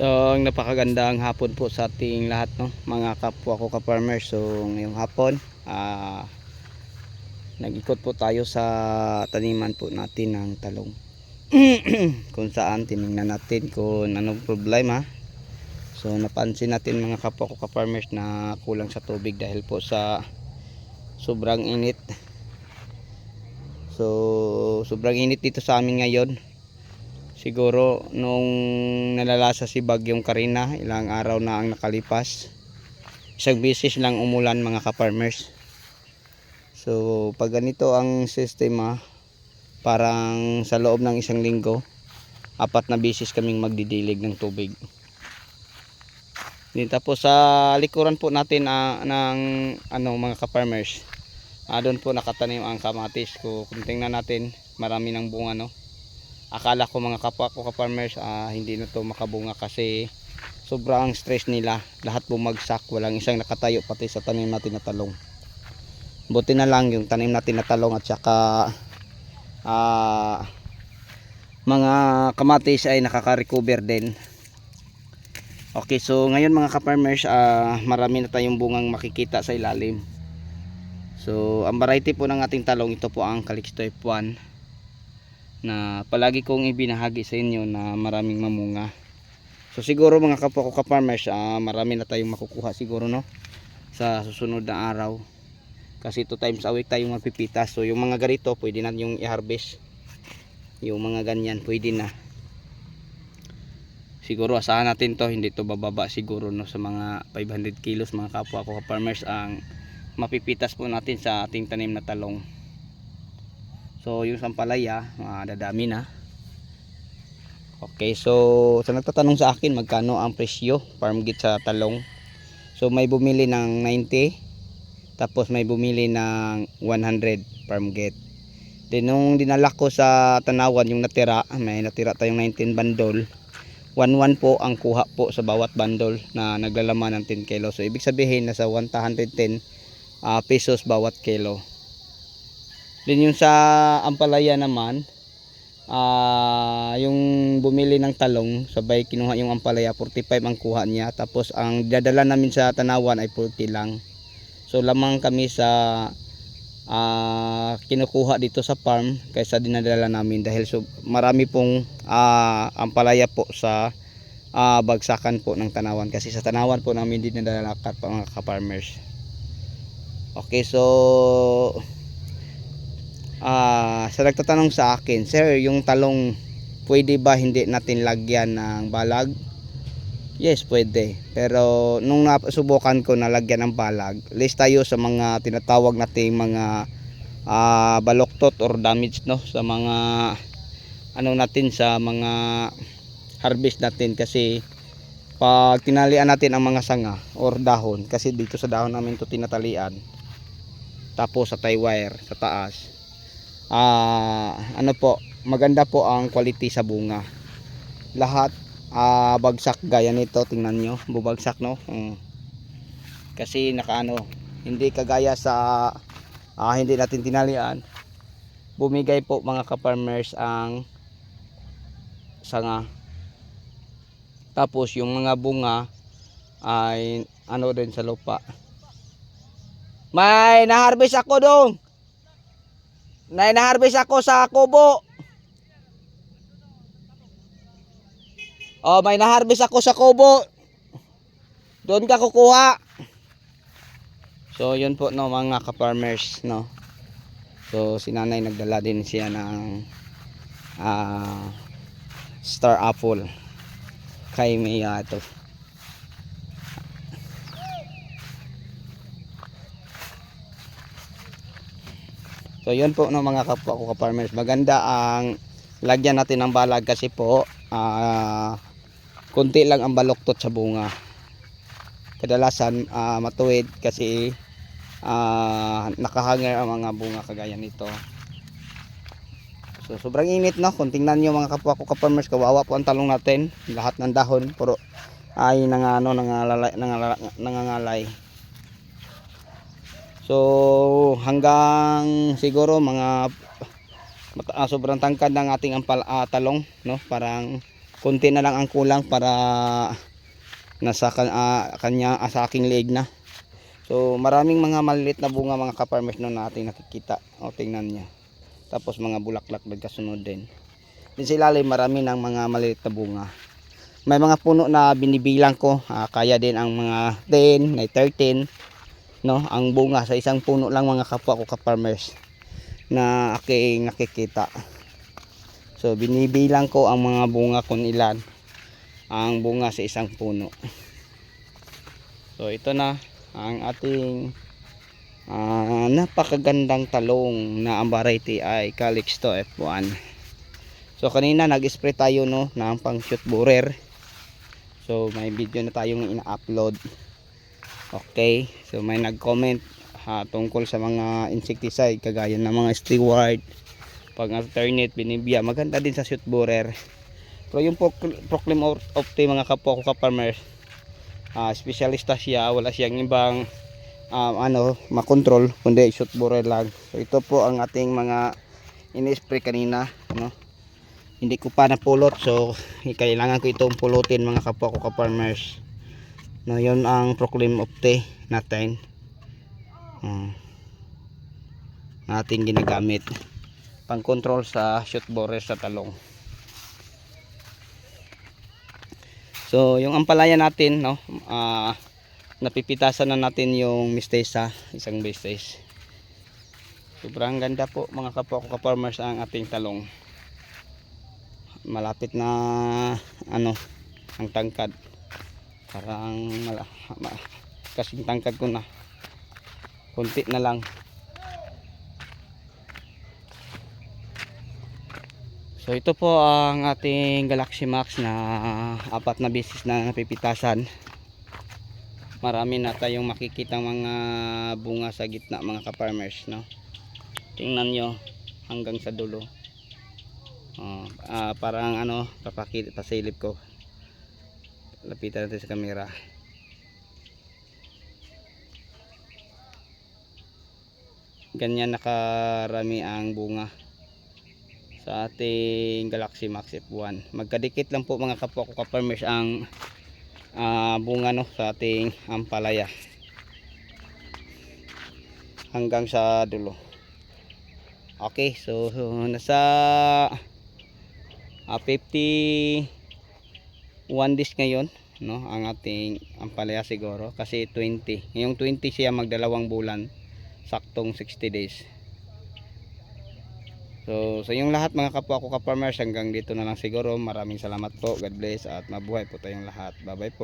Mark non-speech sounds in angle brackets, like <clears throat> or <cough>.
So, ang napakagandang hapon po sa ating lahat, no? Mga kapwa ko ka-farmers. So, ngayong hapon, ah, nag-ikot po tayo sa taniman po natin ng talong. <clears throat> kung saan tiningnan natin kung anong problema. So, napansin natin mga kapwa ko ka-farmers na kulang sa tubig dahil po sa sobrang init. So, sobrang init dito sa amin ngayon siguro nung nalalasa si Bagyong Karina ilang araw na ang nakalipas isang bisis lang umulan mga ka-farmers. So pag ganito ang sistema parang sa loob ng isang linggo apat na bisis kaming magdidilig ng tubig. Din tapos sa likuran po natin ah, ng ano mga ka-farmers ah, doon po nakatanim ang kamatis. Kung tingnan natin marami ng bunga no akala ko mga kapwa ko ka-farmers ah, hindi na to makabunga kasi sobrang stress nila. Lahat bumagsak walang isang nakatayo pati sa tanim natin na talong. Buti na lang yung tanim natin na talong at saka ah, mga kamatis ay nakaka-recover din. Okay so ngayon mga ka-farmers ah, marami na tayong bungang makikita sa ilalim. So ang variety po ng ating talong ito po ang Calixto F1 na palagi kong ibinahagi sa inyo na maraming mamunga. So siguro mga kapwa ko ka-farmers, ah, marami na tayong makukuha siguro no sa susunod na araw. Kasi two times a week tayong magpipitas. So yung mga ganito pwede na yung i-harvest. Yung mga ganyan pwede na. Siguro asahan natin to hindi to bababa siguro no sa mga 500 kilos mga kapwa ko ka-farmers ang mapipitas po natin sa ating tanim na talong. So yung sampalaya, ah, dadami na. Okay, so sa nagtatanong sa akin magkano ang presyo farm gate sa talong. So may bumili ng 90 tapos may bumili ng 100 farm gate. Then nung dinala ko sa tanawan yung natira, may natira tayong 19 bandol. 11 po ang kuha po sa bawat bandol na naglalaman ng 10 kilo. So ibig sabihin nasa 110 ah, pesos bawat kilo. Then yung sa Ampalaya naman, ah yung bumili ng talong, sabay kinuha yung Ampalaya, 45 ang kuha niya. Tapos ang dadala namin sa Tanawan ay 40 lang. So lamang kami sa ah kinukuha dito sa farm kaysa dinadala namin dahil so, marami pong ah, Ampalaya po sa ah, bagsakan po ng Tanawan. Kasi sa Tanawan po namin dinadala mga ka-farmers. Okay, so Ah, sa nagtatanong sa akin, sir, yung talong pwede ba hindi natin lagyan ng balag? Yes, pwede. Pero nung nasubukan ko na lagyan ng balag, list tayo sa mga tinatawag nating mga ah, baloktot or damage no sa mga ano natin sa mga harvest natin kasi pag tinalian natin ang mga sanga or dahon kasi dito sa dahon namin to tinatalian tapos sa tie wire sa taas ah ano po maganda po ang quality sa bunga. Lahat ah, bagsak gaya nito tingnan nyo bubagsak no? Mm. kasi nakaano hindi kagaya sa ah, hindi natin tinalian. Bumigay po mga ka-farmers ang sanga. Tapos yung mga bunga ay ano din sa lupa. May na-harvest ako dong na na-harvest ako sa kubo. Oh, may na-harvest ako sa kubo. Doon ka kukuha. So, yun po no mga ka-farmers no. So, si nanay nagdala din siya ng ah, star apple kay Mia So yun po no mga kapwa ko ka-farmers. Maganda ang lagyan natin ng balag kasi po ah konti lang ang baloktot sa bunga. Kadalasan ah, matuwid kasi ah, nakahanger ang mga bunga kagaya nito. So sobrang init no. Kung tingnan niyo mga kapwa ko ka-farmers, kawawa po ang talong natin. Lahat ng dahon puro ay nangano nangalalay nangalalay, nangangalay. So hanggang siguro mga ah, sobrang tangkad ng ating ampal, ah, talong no? Parang konti na lang ang kulang para nasa ah, kanya ah, sa aking leeg na. So maraming mga maliliit na bunga mga kaparmers no natin nakikita. O tingnan niya. Tapos mga bulaklak nagkasunod din. Din sa ilalim marami ng mga maliliit na bunga. May mga puno na binibilang ko. Ah, kaya din ang mga 10 may 13 no ang bunga sa isang puno lang mga kapwa ko kaparmers na aking nakikita. So binibilang ko ang mga bunga kung ilan ang bunga sa isang puno. So ito na ang ating ah, napakagandang talong na ang variety ay Calixto F1 so kanina nag-spray tayo no ng pang shoot borer so may video na tayong ina-upload okay so may nag-comment ha, tungkol sa mga insecticide kagaya ng mga steward. Pag alternate binibya. Maganda din sa shoot borer. Pero yung procl- proclaim of, the mga kapwa ko ka-farmers ah specialista siya wala siyang ibang um, ano makontrol kundi shoot borer lang. So ito po ang ating mga ini-spray kanina no hindi ko pa napulot so kailangan ko itong pulutin mga kapwa ko ka-farmers no yun ang proclaim of the natin um, natin ginagamit pang control sa shoot borer sa talong So, yung ampalaya natin, no, ah, napipitasan na natin yung mistesa, isang mistesa. Sobrang ganda po mga kapwa ko ka-farmers ang ating talong. Malapit na ano, ang tangkad. Parang mala, ma, kasing tangkad ko na. Kunti na lang. So ito po ang ating Galaxy Max na apat na beses na napipitasan. Marami na tayong makikita mga bunga sa gitna mga ka-farmers no. Tingnan nyo hanggang sa dulo. Oh, ah, parang ano papakit pasilip ko lapitan natin sa camera. Ganyan nakarami ang bunga sa ating Galaxy Max F1 magkadikit lang po mga kapwa ko ka-farmers ang uh, bunga no, sa ating ampalaya. Hanggang sa dulo. Okay so, so nasa ah, uh, 50 1 dish ngayon no? Ang ating ang palaya siguro kasi 20 ngayong 20 siya magdalawang bulan. Saktong 60 days. So sa so yung lahat mga kapwa ko ka farmers hanggang dito na lang siguro. Maraming salamat po. God bless at mabuhay po tayong lahat. Bye bye po.